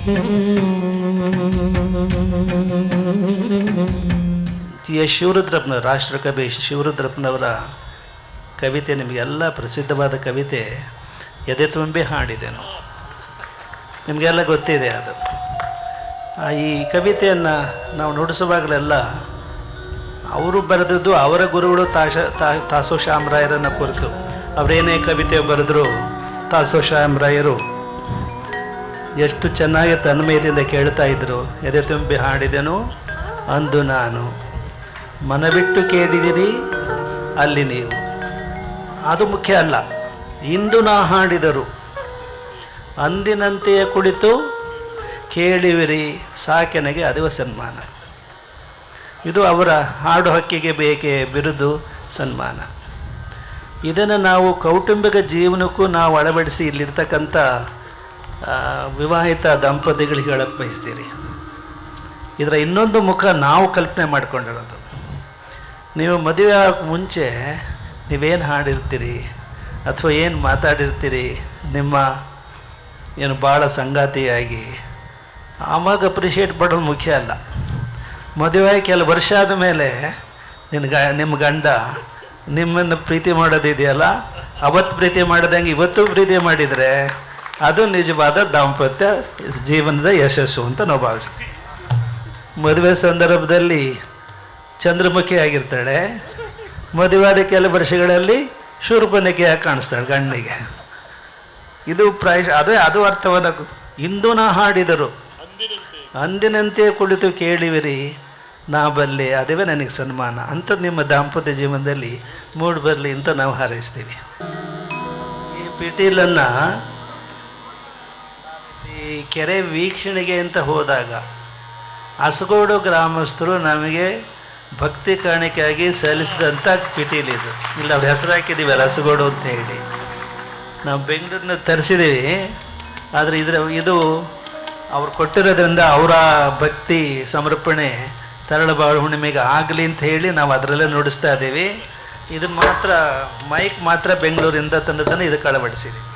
S ಶಿವರುದ್ರಪ್ಪನ, ರಾಷ್ಟ್ರಕವಿ ಶಿವರುದ್ರಪ್ಪನವರ ಕವಿತೆ ನಿಮಗೆಲ್ಲ ಪ್ರಸಿದ್ಧವಾದ ಕವಿತೆ, ಎದೆ ತುಂಬಿ ಹಾಡಿದೆನು. ನಿಮಗೆಲ್ಲ ಗೊತ್ತಿದೆ ಅದು. ಈ ಕವಿತೆಯನ್ನು ನಾವು ನುಡಿಸುವಾಗಲೆಲ್ಲ ಅವರು ಬರೆದದ್ದು ಅವರ ಗುರುಗಳು ತಾಶ ತಾಸೋ ಶ್ಯಾಮರಾಯರನ್ನು ಕುರಿತು. ಅವರೇನೇ ಕವಿತೆ ಬರೆದ್ರು ತಾಸೋ ಶ್ಯಾಮರಾಯರು ಎಷ್ಟು ಚೆನ್ನಾಗಿ ತನ್ಮಯದಿಂದ ಕೇಳ್ತಾ ಇದ್ರು. ಎದೆ ತುಂಬಿ ಹಾಡಿದೆನು, ಅಂದು ನಾನು. ಮನಬಿಟ್ಟು ಕೇಳಿದಿರಿ, ಅಲ್ಲಿ ನೀವು. ಅದು ಮುಖ್ಯ ಅಲ್ಲ. ಇಂದು ನಾ ಹಾಡಿದರು. ಅಂದಿನಂತೆಯೇ ಕುಳಿತು ಕೇಳಿವಿರಿ, ಸಾಕೆನಗೆ ಅದುವ ಸನ್ಮಾನ. ಇದು ಅವರ ಹಾಡು ಹಕ್ಕಿಗೆ ಬೇಕೇ ಬಿರುದು ಸನ್ಮಾನ. ಇದನ್ನು ನಾವು ಕೌಟುಂಬಿಕ ಜೀವನಕ್ಕೂ ನಾವು ಅಳವಡಿಸಿ ಇಲ್ಲಿರ್ತಕ್ಕಂಥ ವಿವಾಹಿತ ದಂಪತಿಗಳಿಗೆ ಹೇಳಕ್ಕೆ ಬಯಸ್ತೀರಿ. ಇದರ ಇನ್ನೊಂದು ಮುಖ ನಾವು ಕಲ್ಪನೆ ಮಾಡ್ಕೊಂಡಿರೋದು. ನೀವು ಮದುವೆ ಆಗೋಕ್ಕೆ ಮುಂಚೆ ನೀವೇನು ಹಾಡಿರ್ತೀರಿ? ಅಥವಾ ಏನು ಮಾತಾಡಿರ್ತೀರಿ? ನಿಮ್ಮ ಏನು ಭಾಳ ಸಂಗಾತಿಯಾಗಿ. ಆವಾಗ ಅಪ್ರಿಷಿಯೇಟ್ ಮಾಡೋದು ಮುಖ್ಯ ಅಲ್ಲ. ಮದುವೆ ಕೆಲವು ವರ್ಷ ಆದ ಮೇಲೆ ನಿನ್ನ ಗ ನಿಮ್ಮ ಗಂಡ ನಿಮ್ಮನ್ನು ಪ್ರೀತಿ ಮಾಡೋದಿದೆಯಲ್ಲ? ಅವತ್ತು ಪ್ರೀತಿ ಮಾಡಿದಂಗೆ ಇವತ್ತು ಪ್ರೀತಿ ಮಾಡಿದರೆ ಅದು ನಿಜವಾದ ದಾಂಪತ್ಯ ಜೀವನದ ಯಶಸ್ಸು ಅಂತ ನಾವು ಭಾವಿಸ್ತೀವಿ. ಮದುವೆ ಸಂದರ್ಭದಲ್ಲಿ ಚಂದ್ರಮುಖಿ ಆಗಿರ್ತಾಳೆ. ಮದುವಾದ ಕೆಲವು ವರ್ಷಗಳಲ್ಲಿ ಶೂರ್ಪನಿಕೆಯಾಗಿ ಕಾಣಿಸ್ತಾಳೆ ಗಂಡನಿಗೆ ಇದು ಪ್ರಾಯಶ, ಅದೇ, ಅದು ಅರ್ಥವನ್ನು ಇಂದು ನಾ ಹಾಡಿದರು. ಅಂದಿನಂತೆ ಕುಳಿತು ಕೇಳಿವಿರಿ, ನಾ ಬಲ್ಲೆ, ಅದುವೇ ನನಗೆ ಸನ್ಮಾನ. ಅಂಥದ್ದು ನಿಮ್ಮ ದಾಂಪತ್ಯ ಜೀವನದಲ್ಲಿ ಮೂಡ್ ಬರಲಿ ಅಂತ ನಾವು ಹಾರೈಸ್ತೀವಿ. ಈ ಪಿಟೀಲನ್ನು ಕೆರೆ ವೀಕ್ಷಣೆಗೆ ಅಂತ ಹೋದಾಗ ಅಸಗೋಡು ಗ್ರಾಮಸ್ಥರು ನಮಗೆ ಭಕ್ತಿ ಕಾಣಿಕೆಯಾಗಿ ಸಲ್ಲಿಸಿದಂಥ ಇದು. ಇಲ್ಲ, ಅವ್ರ ಹೆಸರು ಹಾಕಿದ್ದೀವಿ ಹಸಗೋಡು ಅಂತ ಹೇಳಿ. ನಾವು ಬೆಂಗಳೂರಿನ ತರಿಸಿದ್ದೀವಿ. ಆದರೆ ಇದರ, ಇದು ಅವ್ರು ಕೊಟ್ಟಿರೋದ್ರಿಂದ ಅವರ ಭಕ್ತಿ ಸಮರ್ಪಣೆ ತರಳಬಾಳು ಹುಣ್ಣಿಮೆಗೆ ಆಗಲಿ ಅಂತ ಹೇಳಿ ನಾವು ಅದರಲ್ಲೇ ನುಡಿಸ್ತಾ ಇದ್ದೀವಿ. ಇದನ್ನು ಮಾತ್ರ, ಮೈಕ್ ಮಾತ್ರ ಬೆಂಗಳೂರಿಂದ ತಂದದನ್ನು ಇದಕ್ಕೆ ಅಳವಡಿಸಿದ್ದೀವಿ